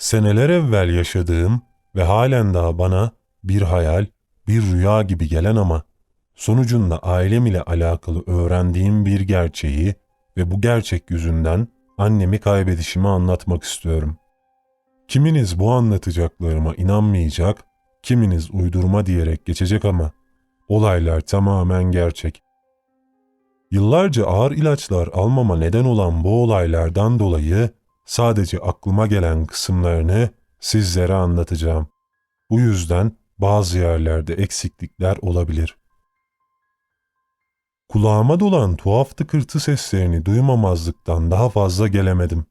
Seneler evvel yaşadığım ve halen daha bana bir hayal, bir rüya gibi gelen ama sonucunda ailem ile alakalı öğrendiğim bir gerçeği ve bu gerçek yüzünden annemi kaybedişimi anlatmak istiyorum. Kiminiz bu anlatacaklarıma inanmayacak, kiminiz uydurma diyerek geçecek ama olaylar tamamen gerçek. Yıllarca ağır ilaçlar almama neden olan bu olaylardan dolayı sadece aklıma gelen kısımlarını sizlere anlatacağım. Bu yüzden bazı yerlerde eksiklikler olabilir. Kulağıma dolan tuhaf tıkırtı seslerini duymamazlıktan daha fazla gelemedim.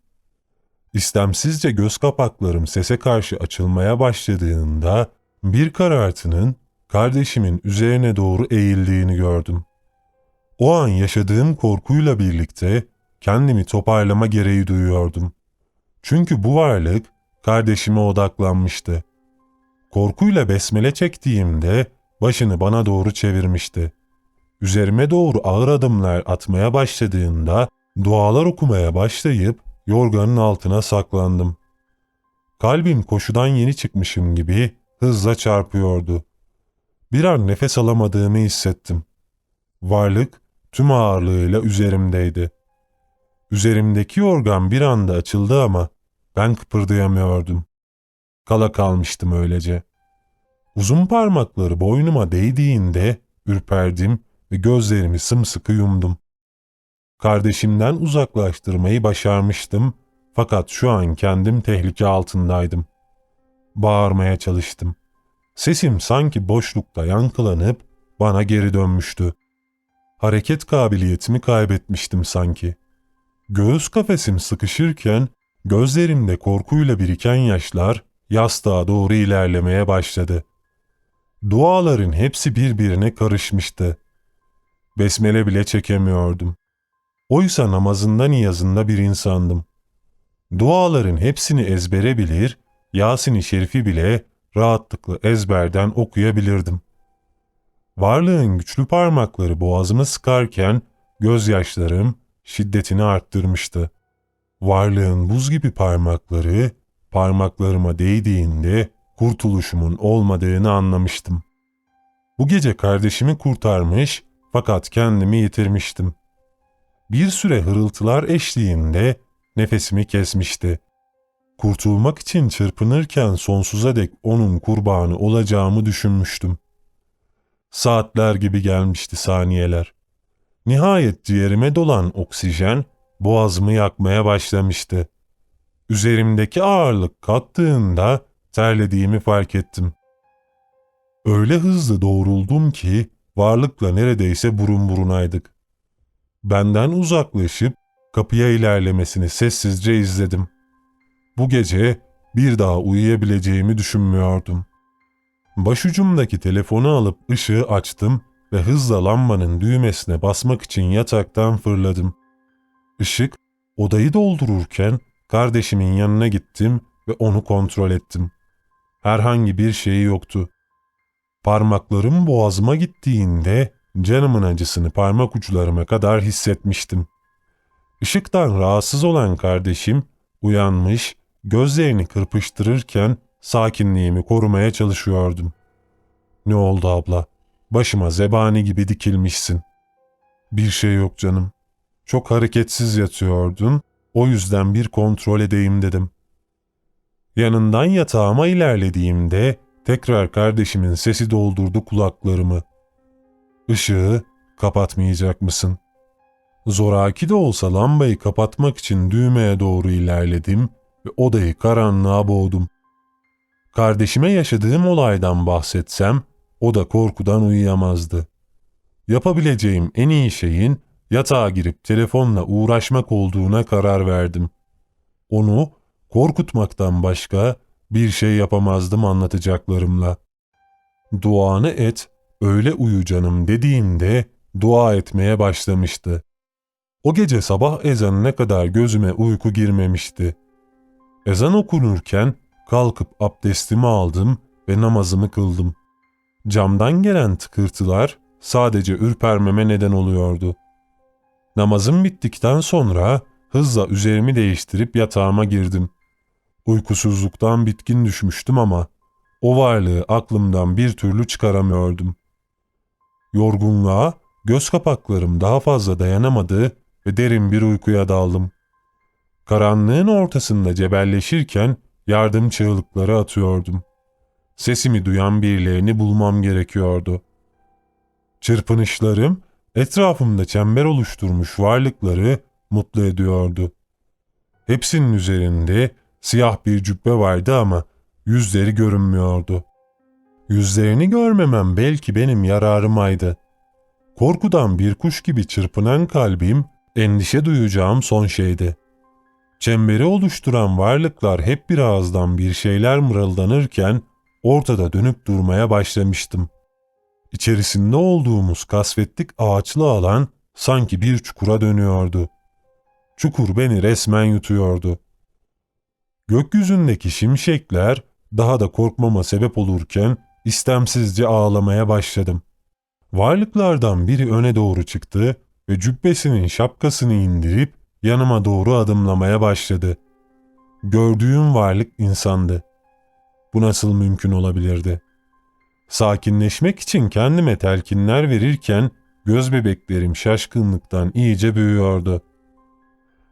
İstemsizce göz kapaklarım sese karşı açılmaya başladığında bir karartının kardeşimin üzerine doğru eğildiğini gördüm. O an yaşadığım korkuyla birlikte kendimi toparlama gereği duyuyordum. Çünkü bu varlık kardeşime odaklanmıştı. Korkuyla besmele çektiğimde başını bana doğru çevirmişti. Üzerime doğru ağır adımlar atmaya başladığında dualar okumaya başlayıp yorganın altına saklandım. Kalbim koşudan yeni çıkmışım gibi hızla çarpıyordu. Bir an nefes alamadığımı hissettim. Varlık tüm ağırlığıyla üzerimdeydi. Üzerimdeki yorgan bir anda açıldı ama ben kıpırdayamıyordum. Kala kalmıştım öylece. Uzun parmakları boynuma değdiğinde ürperdim ve gözlerimi sımsıkı yumdum. Kardeşimden uzaklaştırmayı başarmıştım fakat şu an kendim tehlike altındaydım. Bağırmaya çalıştım. Sesim sanki boşlukta yankılanıp bana geri dönmüştü. Hareket kabiliyetimi kaybetmiştim sanki. Göğüs kafesim sıkışırken gözlerimde korkuyla biriken yaşlar yastığa doğru ilerlemeye başladı. Duaların hepsi birbirine karışmıştı. Besmele bile çekemiyordum. Oysa namazında niyazında bir insandım. Duaların hepsini ezbere bilir, Yasin-i Şerif'i bile rahatlıkla ezberden okuyabilirdim. Varlığın güçlü parmakları boğazımı sıkarken gözyaşlarım şiddetini arttırmıştı. Varlığın buz gibi parmakları parmaklarıma değdiğinde kurtuluşumun olmadığını anlamıştım. Bu gece kardeşimi kurtarmış fakat kendimi yitirmiştim. Bir süre hırıltılar eşliğinde nefesimi kesmişti. Kurtulmak için çırpınırken sonsuza dek onun kurbanı olacağımı düşünmüştüm. Saatler gibi gelmişti saniyeler. Nihayet ciğerime dolan oksijen boğazımı yakmaya başlamıştı. Üzerimdeki ağırlık kalktığında terlediğimi fark ettim. Öyle hızlı doğruldum ki varlıkla neredeyse burun burunaydık. Benden uzaklaşıp kapıya ilerlemesini sessizce izledim. Bu gece bir daha uyuyabileceğimi düşünmüyordum. Başucumdaki telefonu alıp ışığı açtım ve hızla lambanın düğmesine basmak için yataktan fırladım. Işık odayı doldururken kardeşimin yanına gittim ve onu kontrol ettim. Herhangi bir şeyi yoktu. Parmaklarım boğazıma gittiğinde canımın acısını parmak uçlarıma kadar hissetmiştim. Işıktan rahatsız olan kardeşim uyanmış, gözlerini kırpıştırırken sakinliğimi korumaya çalışıyordum. Ne oldu abla? Başıma zebani gibi dikilmişsin. Bir şey yok canım. Çok hareketsiz yatıyordun, o yüzden bir kontrol edeyim dedim. Yanından yatağıma ilerlediğimde tekrar kardeşimin sesi doldurdu kulaklarımı. Işığı kapatmayacak mısın? Zoraki de olsa lambayı kapatmak için düğmeye doğru ilerledim ve odayı karanlığa boğdum. Kardeşime yaşadığım olaydan bahsetsem o da korkudan uyuyamazdı. Yapabileceğim en iyi şeyin yatağa girip telefonla uğraşmak olduğuna karar verdim. Onu korkutmaktan başka bir şey yapamazdım anlatacaklarımla. Duanı et, öyle uyu canım dediğimde dua etmeye başlamıştı. O gece sabah ezanına kadar gözüme uyku girmemişti. Ezan okunurken kalkıp abdestimi aldım ve namazımı kıldım. Camdan gelen tıkırtılar sadece ürpermeme neden oluyordu. Namazım bittikten sonra hızla üzerimi değiştirip yatağıma girdim. Uykusuzluktan bitkin düşmüştüm ama o varlığı aklımdan bir türlü çıkaramıyordum. Yorgunluğa göz kapaklarım daha fazla dayanamadı ve derin bir uykuya daldım. Karanlığın ortasında cebelleşirken yardım çığlıkları atıyordum. Sesimi duyan birilerini bulmam gerekiyordu. Çırpınışlarım etrafımda çember oluşturmuş varlıkları mutlu ediyordu. Hepsinin üzerinde siyah bir cübbe vardı ama yüzleri görünmüyordu. Yüzlerini görmemem belki benim yararımaydı. Korkudan bir kuş gibi çırpınan kalbim endişe duyacağım son şeydi. Çemberi oluşturan varlıklar hep bir ağızdan bir şeyler mırıldanırken ortada dönüp durmaya başlamıştım. İçerisinde olduğumuz kasvetlik ağaçlı alan sanki bir çukura dönüyordu. Çukur beni resmen yutuyordu. Gökyüzündeki şimşekler daha da korkmama sebep olurken istemsizce ağlamaya başladım. Varlıklardan biri öne doğru çıktı ve cübbesinin şapkasını indirip yanıma doğru adımlamaya başladı. Gördüğüm varlık insandı. Bu nasıl mümkün olabilirdi? Sakinleşmek için kendime telkinler verirken göz bebeklerim şaşkınlıktan iyice büyüyordu.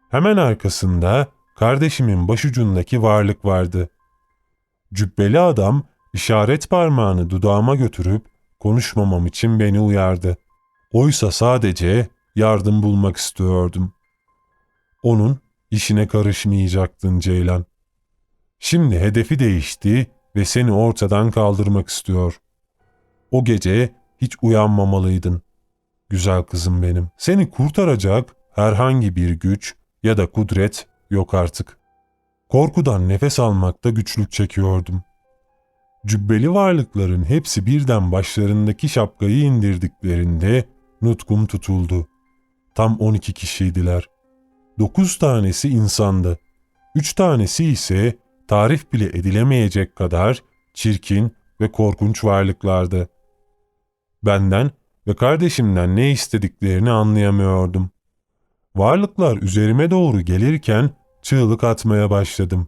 Hemen arkasında kardeşimin başucundaki varlık vardı. Cübbeli adam işaret parmağını dudağıma götürüp konuşmamam için beni uyardı. Oysa sadece yardım bulmak istiyordum. Onun işine karışmayacaktın Ceylan. Şimdi hedefi değişti ve seni ortadan kaldırmak istiyor. O gece hiç uyanmamalıydın. Güzel kızım benim. Seni kurtaracak herhangi bir güç ya da kudret yok artık. Korkudan nefes almakta güçlük çekiyordum. Cübbeli varlıkların hepsi birden başlarındaki şapkayı indirdiklerinde nutkum tutuldu. Tam 12 kişiydiler. 9 tanesi insandı. 3 tanesi ise tarif bile edilemeyecek kadar çirkin ve korkunç varlıklardı. Benden ve kardeşimden ne istediklerini anlayamıyordum. Varlıklar üzerime doğru gelirken çığlık atmaya başladım.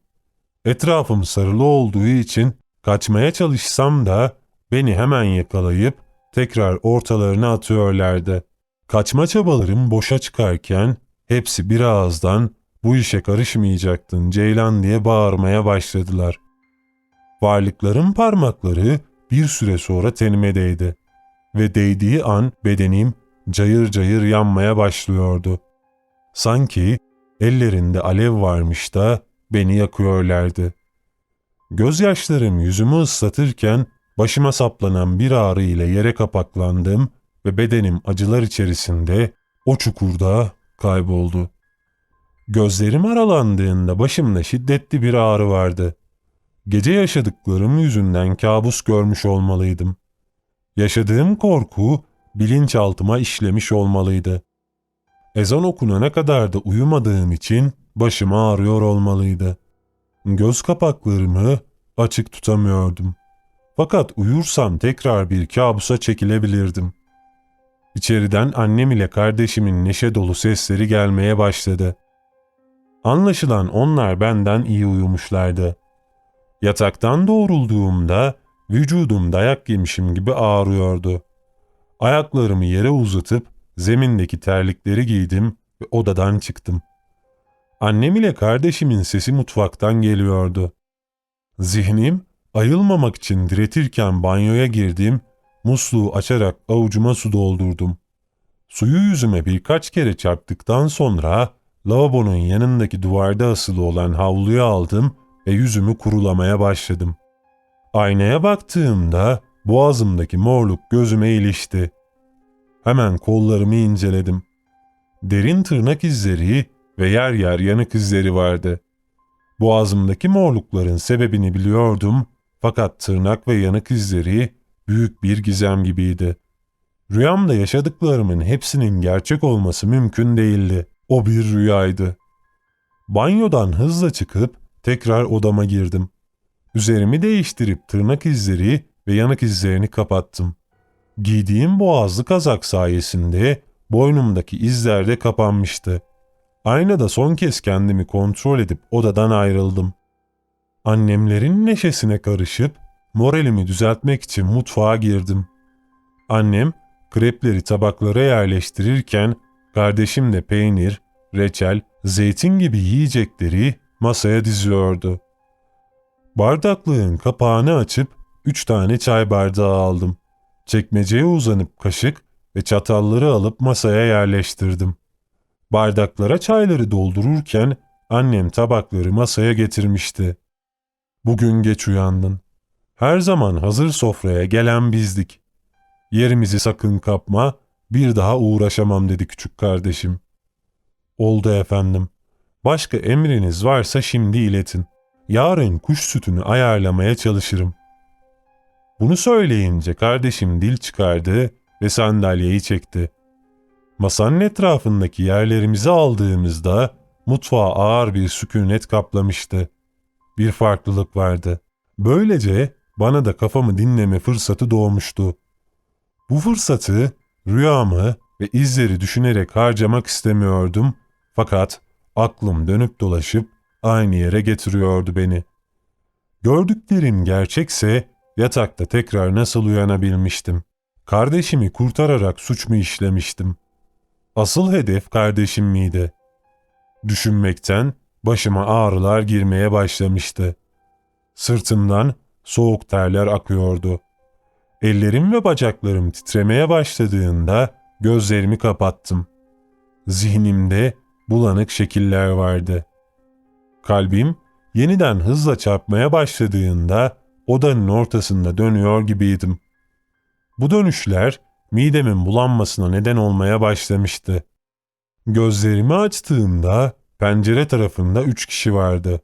Etrafım sarılı olduğu için kaçmaya çalışsam da beni hemen yakalayıp tekrar ortalarına atıyorlardı. Kaçma çabalarım boşa çıkarken hepsi bir ağızdan bu işe karışmayacaktın Ceylan diye bağırmaya başladılar. Varlıkların parmakları bir süre sonra tenime değdi ve değdiği an bedenim cayır cayır yanmaya başlıyordu. Sanki ellerinde alev varmış da beni yakıyorlardı. Gözyaşlarım yüzümü ıslatırken başıma saplanan bir ağrı ile yere kapaklandım ve bedenim acılar içerisinde o çukurda kayboldu. Gözlerim aralandığında başımda şiddetli bir ağrı vardı. Gece yaşadıklarım yüzünden kabus görmüş olmalıydım. Yaşadığım korku bilinçaltıma işlemiş olmalıydı. Ezan okunana kadar da uyumadığım için başım ağrıyor olmalıydı. Göz kapaklarımı açık tutamıyordum. Fakat uyursam tekrar bir kabusa çekilebilirdim. İçeriden annem ile kardeşimin neşe dolu sesleri gelmeye başladı. Anlaşılan onlar benden iyi uyumuşlardı. Yataktan doğrulduğumda vücudum dayak yemişim gibi ağrıyordu. Ayaklarımı yere uzatıp zemindeki terlikleri giydim ve odadan çıktım. Annem ile kardeşimin sesi mutfaktan geliyordu. Zihnim ayılmamak için diretirken banyoya girdim, musluğu açarak avucuma su doldurdum. Suyu yüzüme birkaç kere çarptıktan sonra lavabonun yanındaki duvarda asılı olan havluyu aldım ve yüzümü kurulamaya başladım. Aynaya baktığımda boğazımdaki morluk gözüme ilişti. Hemen kollarımı inceledim. Derin tırnak izleri ve yer yer yanık izleri vardı. Boğazımdaki morlukların sebebini biliyordum fakat tırnak ve yanık izleri büyük bir gizem gibiydi. Rüyamda yaşadıklarımın hepsinin gerçek olması mümkün değildi. O bir rüyaydı. Banyodan hızla çıkıp tekrar odama girdim. Üzerimi değiştirip tırnak izleri ve yanık izlerini kapattım. Giydiğim boğazlı kazak sayesinde boynumdaki izler de kapanmıştı. Aynada son kez kendimi kontrol edip odadan ayrıldım. Annemlerin neşesine karışıp moralimi düzeltmek için mutfağa girdim. Annem krepleri tabaklara yerleştirirken kardeşim de peynir, reçel, zeytin gibi yiyecekleri masaya diziyordu. Bardaklığın kapağını açıp üç tane çay bardağı aldım. Çekmeceye uzanıp kaşık ve çatalları alıp masaya yerleştirdim. Bardaklara çayları doldururken annem tabakları masaya getirmişti. Bugün geç uyandın. Her zaman hazır sofraya gelen bizdik. Yerimizi sakın kapma, bir daha uğraşamam dedi küçük kardeşim. Oldu efendim. Başka emriniz varsa şimdi iletin. Yarın kuş sütünü ayarlamaya çalışırım. Bunu söyleyince kardeşim dil çıkardı ve sandalyeyi çekti. Masanın etrafındaki yerlerimizi aldığımızda mutfağa ağır bir sükunet kaplamıştı. Bir farklılık vardı. Böylece bana da kafamı dinleme fırsatı doğmuştu. Bu fırsatı rüyamı ve izleri düşünerek harcamak istemiyordum fakat aklım dönüp dolaşıp aynı yere getiriyordu beni. Gördüklerim gerçekse yatakta tekrar nasıl uyanabilmiştim? Kardeşimi kurtararak suç mu işlemiştim? Asıl hedef kardeşim miydi? Düşünmekten başıma ağrılar girmeye başlamıştı. Sırtımdan soğuk terler akıyordu. Ellerim ve bacaklarım titremeye başladığında gözlerimi kapattım. Zihnimde bulanık şekiller vardı. Kalbim yeniden hızla çarpmaya başladığında odanın ortasında dönüyor gibiydim. Bu dönüşler midemin bulanmasına neden olmaya başlamıştı. Gözlerimi açtığımda pencere tarafında üç kişi vardı.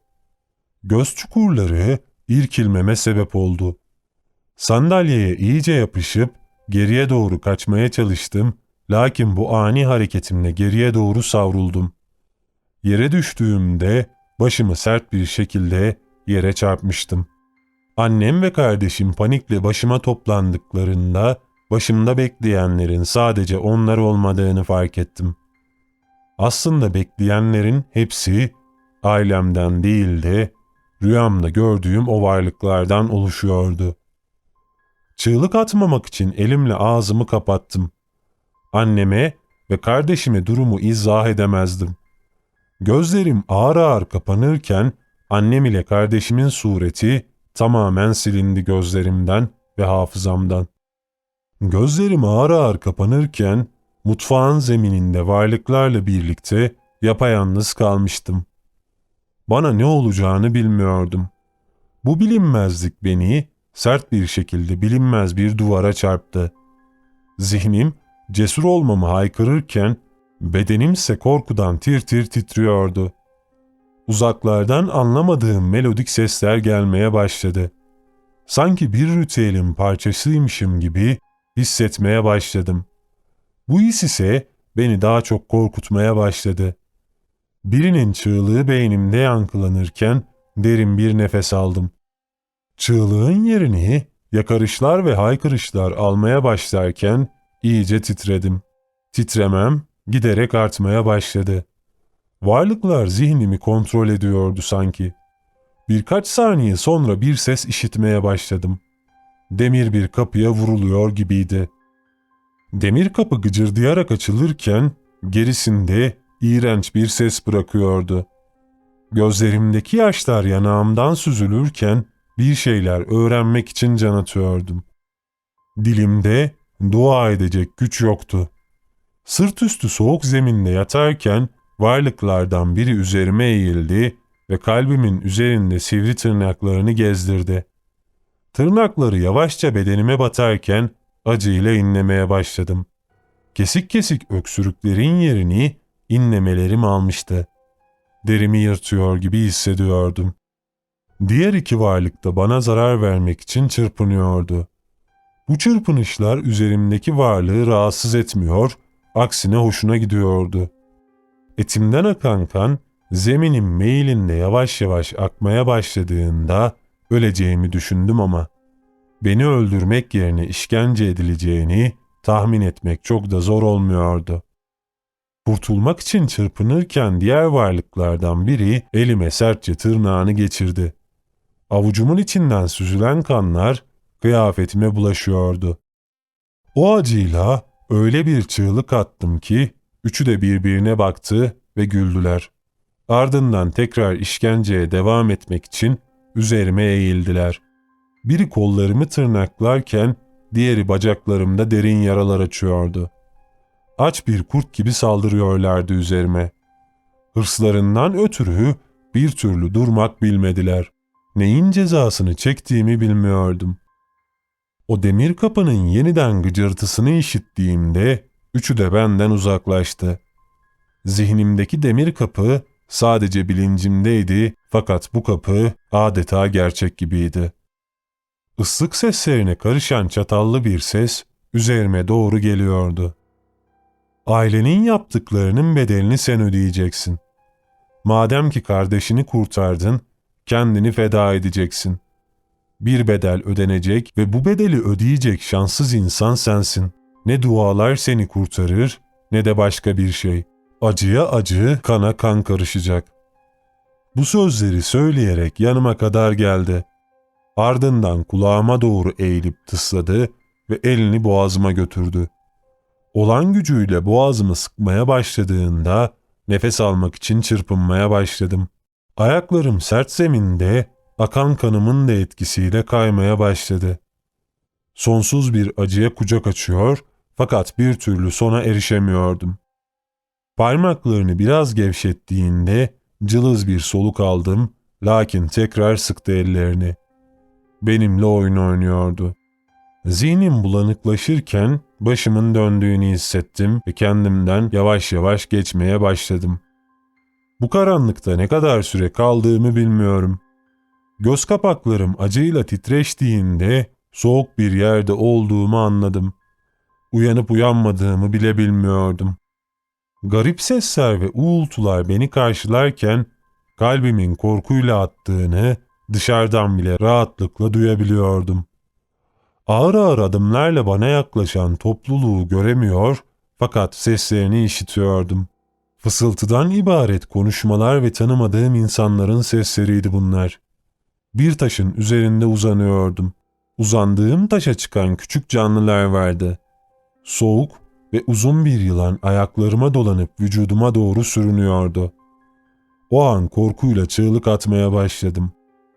Göz çukurları irkilmeme sebep oldu. Sandalyeye iyice yapışıp geriye doğru kaçmaya çalıştım lakin bu ani hareketimle geriye doğru savruldum. Yere düştüğümde başımı sert bir şekilde yere çarpmıştım. Annem ve kardeşim panikle başıma toplandıklarında başımda bekleyenlerin sadece onlar olmadığını fark ettim. Aslında bekleyenlerin hepsi ailemden değil de rüyamda gördüğüm o varlıklardan oluşuyordu. Çığlık atmamak için elimle ağzımı kapattım. Anneme ve kardeşime durumu izah edemezdim. Gözlerim ağır ağır kapanırken annem ile kardeşimin sureti tamamen silindi gözlerimden ve hafızamdan. Gözlerim ağır ağır kapanırken mutfağın zemininde varlıklarla birlikte yapayalnız kalmıştım. Bana ne olacağını bilmiyordum. Bu bilinmezlik beni sert bir şekilde bilinmez bir duvara çarptı. Zihnim cesur olmamı haykırırken bedenimse korkudan tir tir titriyordu. Uzaklardan anlamadığım melodik sesler gelmeye başladı. Sanki bir ritüelin parçasıymışım gibi hissetmeye başladım. Bu his ise beni daha çok korkutmaya başladı. Birinin çığlığı beynimde yankılanırken derin bir nefes aldım. Çığlığın yerini yakarışlar ve haykırışlar almaya başlarken iyice titredim. Titremem giderek artmaya başladı. Varlıklar zihnimi kontrol ediyordu sanki. Birkaç saniye sonra bir ses işitmeye başladım. Demir bir kapıya vuruluyor gibiydi. Demir kapı gıcırdayarak açılırken gerisinde iğrenç bir ses bırakıyordu. Gözlerimdeki yaşlar yanağımdan süzülürken bir şeyler öğrenmek için can atıyordum. Dilimde dua edecek güç yoktu. Sırt üstü soğuk zeminde yatarken varlıklardan biri üzerime eğildi ve kalbimin üzerinde sivri tırnaklarını gezdirdi. Tırnakları yavaşça bedenime batarken acıyla inlemeye başladım. Kesik kesik öksürüklerin yerini inlemelerim almıştı. Derimi yırtıyor gibi hissediyordum. Diğer iki varlık da bana zarar vermek için çırpınıyordu. Bu çırpınışlar üzerimdeki varlığı rahatsız etmiyor, aksine hoşuna gidiyordu. Etimden akan kan zeminin meylinde yavaş yavaş akmaya başladığında öleceğimi düşündüm ama beni öldürmek yerine işkence edileceğini tahmin etmek çok da zor olmuyordu. Kurtulmak için çırpınırken diğer varlıklardan biri elime sertçe tırnağını geçirdi. Avucumun içinden süzülen kanlar kıyafetime bulaşıyordu. O acıyla öyle bir çığlık attım ki üçü de birbirine baktı ve güldüler. Ardından tekrar işkenceye devam etmek için üzerime eğildiler. Biri kollarımı tırnaklarken diğeri bacaklarımda derin yaralar açıyordu. Aç bir kurt gibi saldırıyorlardı üzerime. Hırslarından ötürü bir türlü durmak bilmediler. Neyin cezasını çektiğimi bilmiyordum. O demir kapının yeniden gıcırtısını işittiğimde üçü de benden uzaklaştı. Zihnimdeki demir kapı sadece bilincimdeydi fakat bu kapı adeta gerçek gibiydi. Islık seslerine karışan çatallı bir ses üzerime doğru geliyordu. Ailenin yaptıklarının bedelini sen ödeyeceksin. Madem ki kardeşini kurtardın, kendini feda edeceksin. Bir bedel ödenecek ve bu bedeli ödeyecek şanssız insan sensin. Ne dualar seni kurtarır ne de başka bir şey. Acıya acı, kana kan karışacak. Bu sözleri söyleyerek yanıma kadar geldi. Ardından kulağıma doğru eğilip tısladı ve elini boğazıma götürdü. Olan gücüyle boğazımı sıkmaya başladığında nefes almak için çırpınmaya başladım. Ayaklarım sert zeminde akan kanımın da etkisiyle kaymaya başladı. Sonsuz bir acıya kucak açıyor fakat bir türlü sona erişemiyordum. Parmaklarını biraz gevşettiğinde cılız bir soluk aldım lakin tekrar sıktı ellerini. Benimle oyun oynuyordu. Zihnim bulanıklaşırken başımın döndüğünü hissettim ve kendimden yavaş yavaş geçmeye başladım. Bu karanlıkta ne kadar süre kaldığımı bilmiyorum. Göz kapaklarım acıyla titreştiğinde soğuk bir yerde olduğumu anladım. Uyanıp uyanmadığımı bile bilmiyordum. Garip sesler ve uğultular beni karşılarken kalbimin korkuyla attığını dışarıdan bile rahatlıkla duyabiliyordum. Ağır ağır adımlarla bana yaklaşan topluluğu göremiyor fakat seslerini işitiyordum. Fısıltıdan ibaret konuşmalar ve tanımadığım insanların sesleriydi bunlar. Bir taşın üzerinde uzanıyordum. Uzandığım taşa çıkan küçük canlılar vardı. Soğuk ve uzun bir yılan ayaklarıma dolanıp vücuduma doğru sürünüyordu. O an korkuyla çığlık atmaya başladım.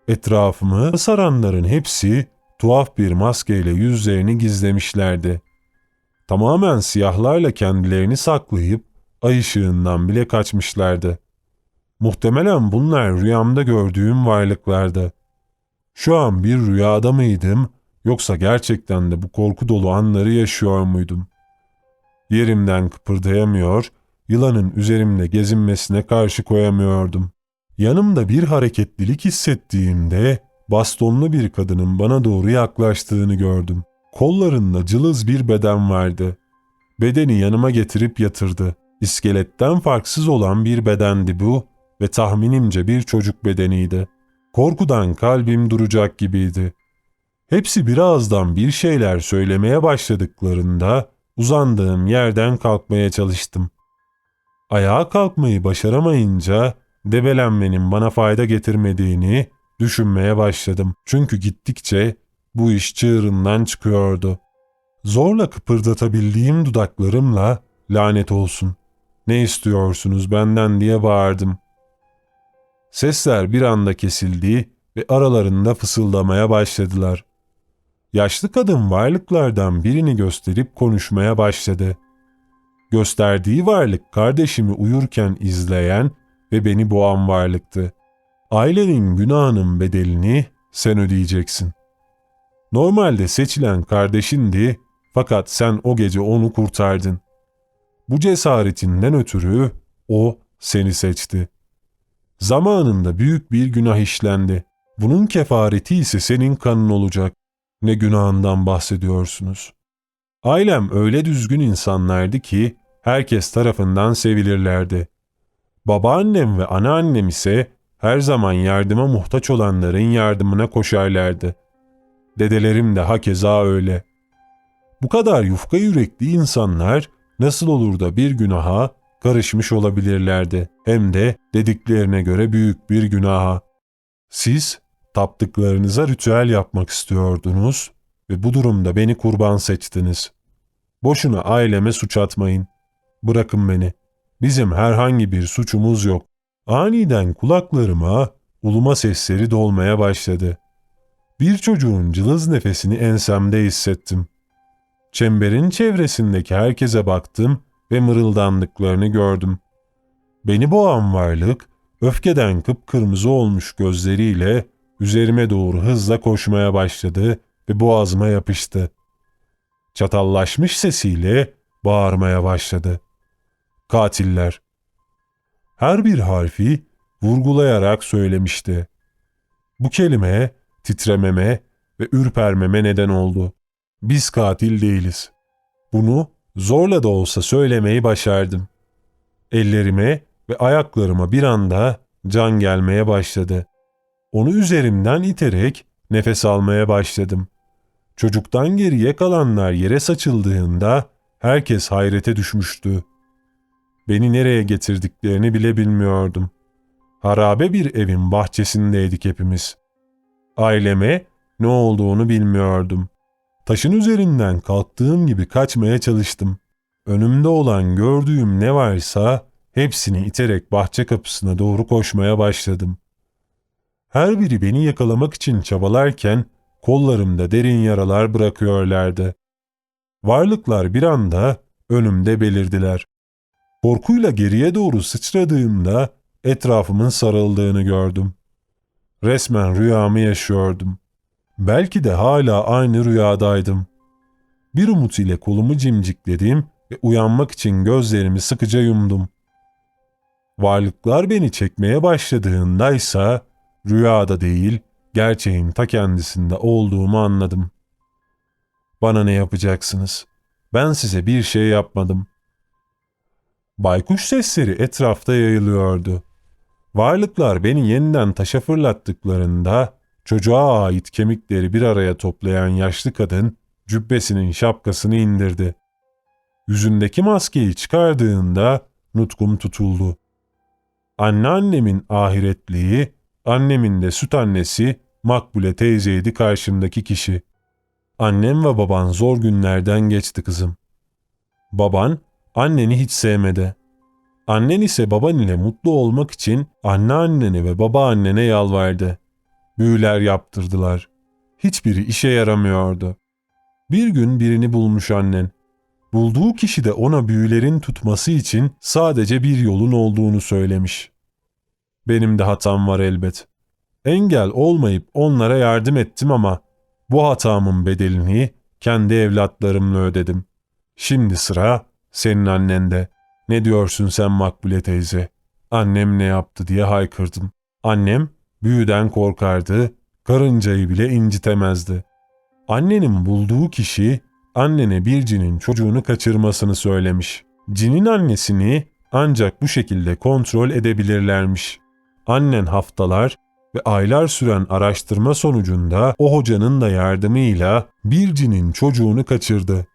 Etrafımı saranların hepsi tuhaf bir maskeyle yüzlerini gizlemişlerdi. Tamamen siyahlarla kendilerini saklayıp ay ışığından bile kaçmışlardı. Muhtemelen bunlar rüyamda gördüğüm varlıklardı. Şu an bir rüyada mıydım yoksa gerçekten de bu korku dolu anları yaşıyor muydum? Yerimden kıpırdayamıyor, yılanın üzerimde gezinmesine karşı koyamıyordum. Yanımda bir hareketlilik hissettiğimde bastonlu bir kadının bana doğru yaklaştığını gördüm. Kollarında cılız bir beden vardı. Bedeni yanıma getirip yatırdı. İskeletten farksız olan bir bedendi bu ve tahminimce bir çocuk bedeniydi. Korkudan kalbim duracak gibiydi. Hepsi birazdan bir şeyler söylemeye başladıklarında uzandığım yerden kalkmaya çalıştım. Ayağa kalkmayı başaramayınca debelenmenin bana fayda getirmediğini düşünmeye başladım. Çünkü gittikçe bu iş çığırından çıkıyordu. Zorla kıpırdatabildiğim dudaklarımla lanet olsun. Ne istiyorsunuz benden diye bağırdım. Sesler bir anda kesildi ve aralarında fısıldamaya başladılar. Yaşlı kadın varlıklardan birini gösterip konuşmaya başladı. Gösterdiği varlık kardeşimi uyurken izleyen ve beni boğan varlıktı. Ailenin günahının bedelini sen ödeyeceksin. Normalde seçilen kardeşindi fakat sen o gece onu kurtardın. Bu cesaretinden ötürü o seni seçti. Zamanında büyük bir günah işlendi. Bunun kefareti ise senin kanın olacak. Ne günahından bahsediyorsunuz? Ailem öyle düzgün insanlardı ki herkes tarafından sevilirlerdi. Babaannem ve anneannem ise her zaman yardıma muhtaç olanların yardımına koşarlardı. Dedelerim de hakeza öyle. Bu kadar yufka yürekli insanlar nasıl olur da bir günaha karışmış olabilirlerdi. Hem de dediklerine göre büyük bir günaha. Siz Taptıklarınıza ritüel yapmak istiyordunuz ve bu durumda beni kurban seçtiniz. Boşuna aileme suç atmayın. Bırakın beni. Bizim herhangi bir suçumuz yok. Aniden kulaklarıma uluma sesleri dolmaya başladı. Bir çocuğun cılız nefesini ensemde hissettim. Çemberin çevresindeki herkese baktım ve mırıldandıklarını gördüm. Beni boğan varlık, öfkeden kıpkırmızı olmuş gözleriyle üzerime doğru hızla koşmaya başladı ve boğazıma yapıştı. Çatallaşmış sesiyle bağırmaya başladı. Katiller. Her bir harfi vurgulayarak söylemişti. Bu kelime titrememe ve ürpermeme neden oldu. Biz katil değiliz. Bunu zorla da olsa söylemeyi başardım. Ellerime ve ayaklarıma bir anda can gelmeye başladı. Onu üzerimden iterek nefes almaya başladım. Çocuktan geriye kalanlar yere saçıldığında herkes hayrete düşmüştü. Beni nereye getirdiklerini bile bilmiyordum. Harabe bir evin bahçesindeydik hepimiz. Aileme ne olduğunu bilmiyordum. Taşın üzerinden kalktığım gibi kaçmaya çalıştım. Önümde olan gördüğüm ne varsa hepsini iterek bahçe kapısına doğru koşmaya başladım. Her biri beni yakalamak için çabalarken kollarımda derin yaralar bırakıyorlardı. Varlıklar bir anda önümde belirdiler. Korkuyla geriye doğru sıçradığımda etrafımın sarıldığını gördüm. Resmen rüyamı yaşıyordum. Belki de hala aynı rüyadaydım. Bir umut ile kolumu cimcikledim ve uyanmak için gözlerimi sıkıca yumdum. Varlıklar beni çekmeye başladığındaysa rüyada değil, gerçeğin ta kendisinde olduğumu anladım. Bana ne yapacaksınız? Ben size bir şey yapmadım. Baykuş sesleri etrafta yayılıyordu. Varlıklar beni yeniden taşa fırlattıklarında çocuğa ait kemikleri bir araya toplayan yaşlı kadın cübbesinin şapkasını indirdi. Yüzündeki maskeyi çıkardığında nutkum tutuldu. Anneannemin ahiretliği, annemin de süt annesi Makbule teyzeydi karşımdaki kişi. Annem ve baban zor günlerden geçti kızım. Baban anneni hiç sevmedi. Annen ise baban ile mutlu olmak için anneannene ve babaannene yalvardı. Büyüler yaptırdılar. Hiçbiri işe yaramıyordu. Bir gün birini bulmuş annen. Bulduğu kişi de ona büyülerin tutması için sadece bir yolun olduğunu söylemiş. Benim de hatam var elbet. Engel olmayıp onlara yardım ettim ama bu hatamın bedelini kendi evlatlarımla ödedim. Şimdi sıra senin annende. Ne diyorsun sen Makbule teyze? Annem ne yaptı diye haykırdım. Annem büyüden korkardı, karıncayı bile incitemezdi. Annenin bulduğu kişi annene bir cinin çocuğunu kaçırmasını söylemiş. Cinin annesini ancak bu şekilde kontrol edebilirlermiş. Annen haftalar ve aylar süren araştırma sonucunda o hocanın da yardımıyla bir cinin çocuğunu kaçırdı.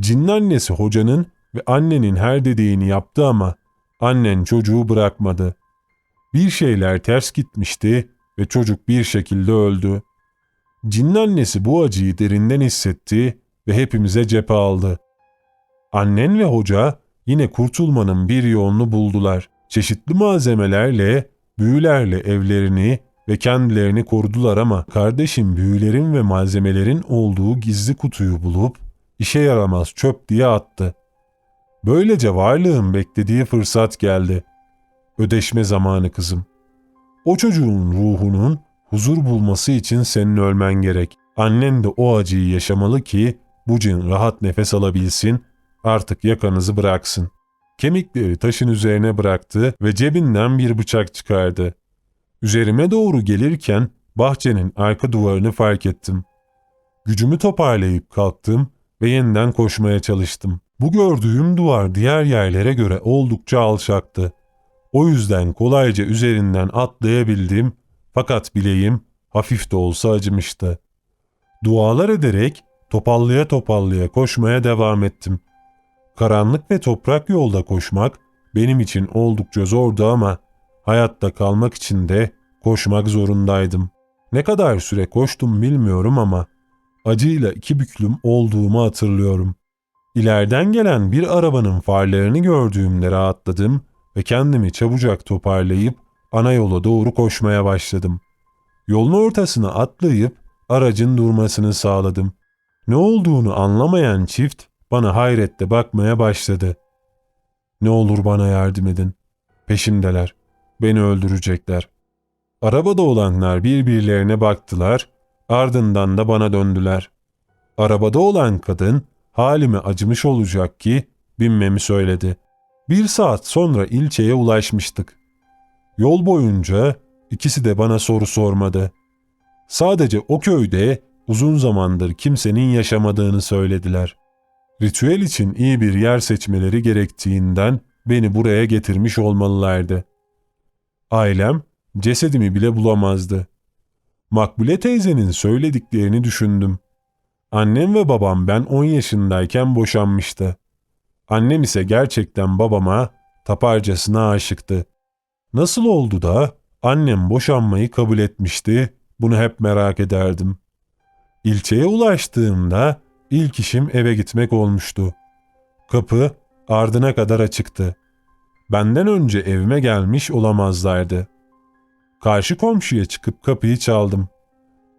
Cinin annesi hocanın ve annenin her dediğini yaptı ama annen çocuğu bırakmadı. Bir şeyler ters gitmişti ve çocuk bir şekilde öldü. Cinin annesi bu acıyı derinden hissetti ve hepimize cephe aldı. Annen ve hoca yine kurtulmanın bir yolunu buldular. Çeşitli malzemelerle, büyülerle evlerini ve kendilerini korudular ama kardeşim büyülerin ve malzemelerin olduğu gizli kutuyu bulup işe yaramaz çöp diye attı. Böylece varlığın beklediği fırsat geldi. Ödeşme zamanı kızım. O çocuğun ruhunun huzur bulması için senin ölmen gerek. Annen de o acıyı yaşamalı ki bu cin rahat nefes alabilsin, artık yakanızı bıraksın. Kemikleri taşın üzerine bıraktı ve cebinden bir bıçak çıkardı. Üzerime doğru gelirken bahçenin arka duvarını fark ettim. Gücümü toparlayıp kalktım ve yeniden koşmaya çalıştım. Bu gördüğüm duvar diğer yerlere göre oldukça alçaktı. O yüzden kolayca üzerinden atlayabildim fakat bileğim hafif de olsa acımıştı. Dualar ederek topallaya topallaya koşmaya devam ettim. Karanlık ve toprak yolda koşmak benim için oldukça zordu ama hayatta kalmak için de koşmak zorundaydım. Ne kadar süre koştum bilmiyorum ama acıyla iki büklüm olduğumu hatırlıyorum. İleriden gelen bir arabanın farlarını gördüğümde rahatladım ve kendimi çabucak toparlayıp ana yola doğru koşmaya başladım. Yolun ortasına atlayıp aracın durmasını sağladım. Ne olduğunu anlamayan çift bana hayretle bakmaya başladı. Ne olur bana yardım edin. Peşimdeler. Beni öldürecekler. Arabada olanlar birbirlerine baktılar, ardından da bana döndüler. Arabada olan kadın halime acımış olacak ki binmemi söyledi. Bir saat sonra ilçeye ulaşmıştık. Yol boyunca ikisi de bana soru sormadı. Sadece o köyde uzun zamandır kimsenin yaşamadığını söylediler. Ritüel için iyi bir yer seçmeleri gerektiğinden beni buraya getirmiş olmalılardı. Ailem cesedimi bile bulamazdı. Makbule teyzenin söylediklerini düşündüm. Annem ve babam ben 10 yaşındayken boşanmıştı. Annem ise gerçekten babama taparcasına aşıktı. Nasıl oldu da annem boşanmayı kabul etmişti, bunu hep merak ederdim. İlçeye ulaştığımda ilk işim eve gitmek olmuştu. Kapı ardına kadar açıktı. Benden önce evime gelmiş olamazlardı. Karşı komşuya çıkıp kapıyı çaldım.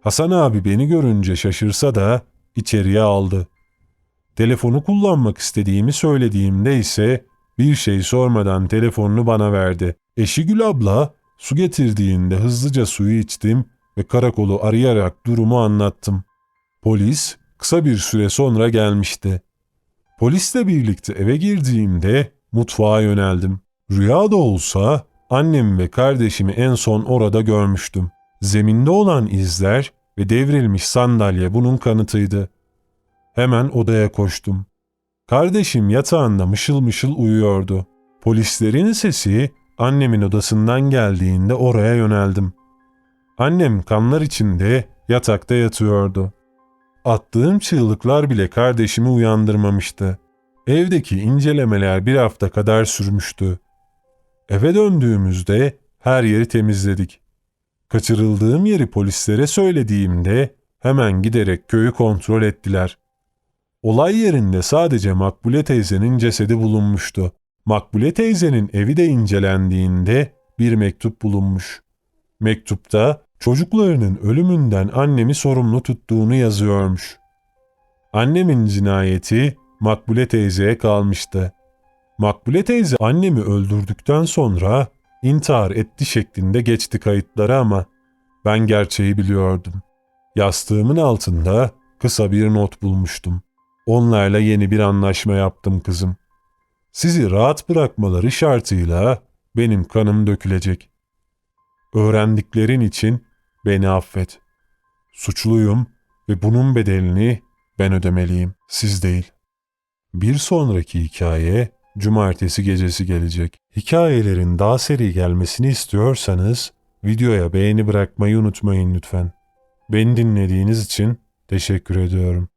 Hasan abi beni görünce şaşırsa da içeriye aldı. Telefonu kullanmak istediğimi söylediğimde ise bir şey sormadan telefonunu bana verdi. Eşi Gül abla su getirdiğinde hızlıca suyu içtim ve karakolu arayarak durumu anlattım. Polis kısa bir süre sonra gelmişti. Polisle birlikte eve girdiğimde mutfağa yöneldim. Rüya da olsa annem ve kardeşimi en son orada görmüştüm. Zeminde olan izler ve devrilmiş sandalye bunun kanıtıydı. Hemen odaya koştum. Kardeşim yatağında mışıl mışıl uyuyordu. Polislerin sesi annemin odasından geldiğinde oraya yöneldim. Annem kanlar içinde yatakta yatıyordu. Attığım çığlıklar bile kardeşimi uyandırmamıştı. Evdeki incelemeler bir hafta kadar sürmüştü. Eve döndüğümüzde her yeri temizledik. Kaçırıldığım yeri polislere söylediğimde hemen giderek köyü kontrol ettiler. Olay yerinde sadece Makbule teyzenin cesedi bulunmuştu. Makbule teyzenin evi de incelendiğinde bir mektup bulunmuş. Mektupta çocuklarının ölümünden annemi sorumlu tuttuğunu yazıyormuş. Annemin cinayeti Makbule teyzeye kalmıştı. Makbule teyze annemi öldürdükten sonra intihar etti şeklinde geçti kayıtları ama ben gerçeği biliyordum. Yastığımın altında kısa bir not bulmuştum. Onlarla yeni bir anlaşma yaptım kızım. Sizi rahat bırakmaları şartıyla benim kanım dökülecek. Öğrendiklerin için beni affet. Suçluyum ve bunun bedelini ben ödemeliyim, siz değil. Bir sonraki hikaye cumartesi gecesi gelecek. Hikayelerin daha seri gelmesini istiyorsanız videoya beğeni bırakmayı unutmayın lütfen. Beni dinlediğiniz için teşekkür ediyorum.